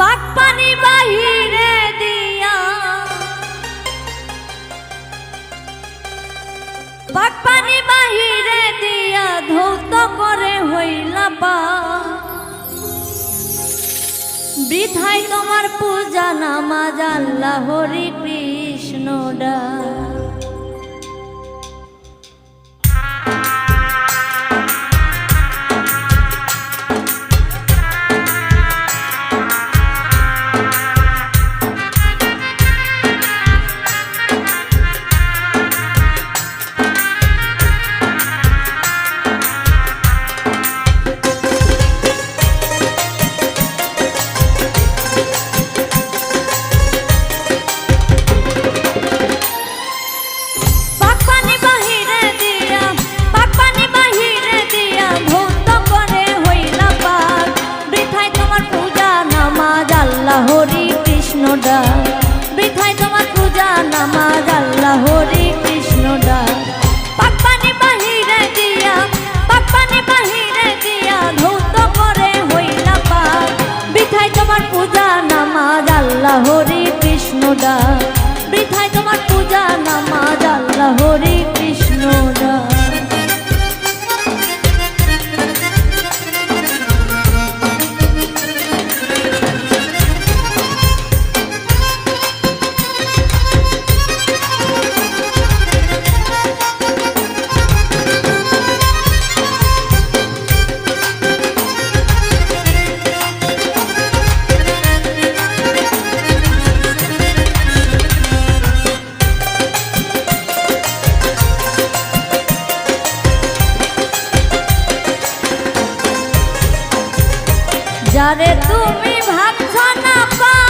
বাটপানি বাহিরে দিয়া। বাহিরে দিয়া করে হইলা তোমার পূজা নামাজ আল্লাহ হরি কৃষ্ণ ডা যারে তুমি ভাবছ না পা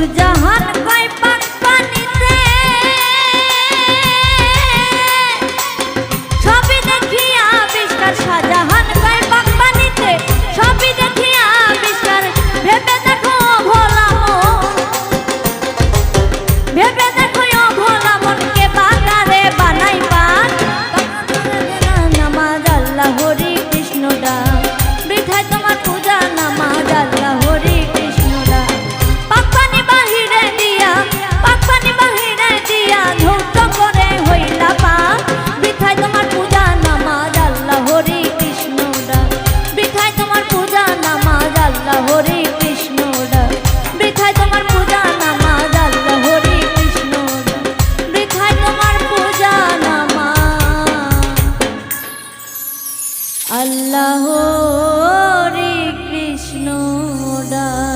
নূর জাহান কয় আল্লাহ রে কৃষ্ণ ডাক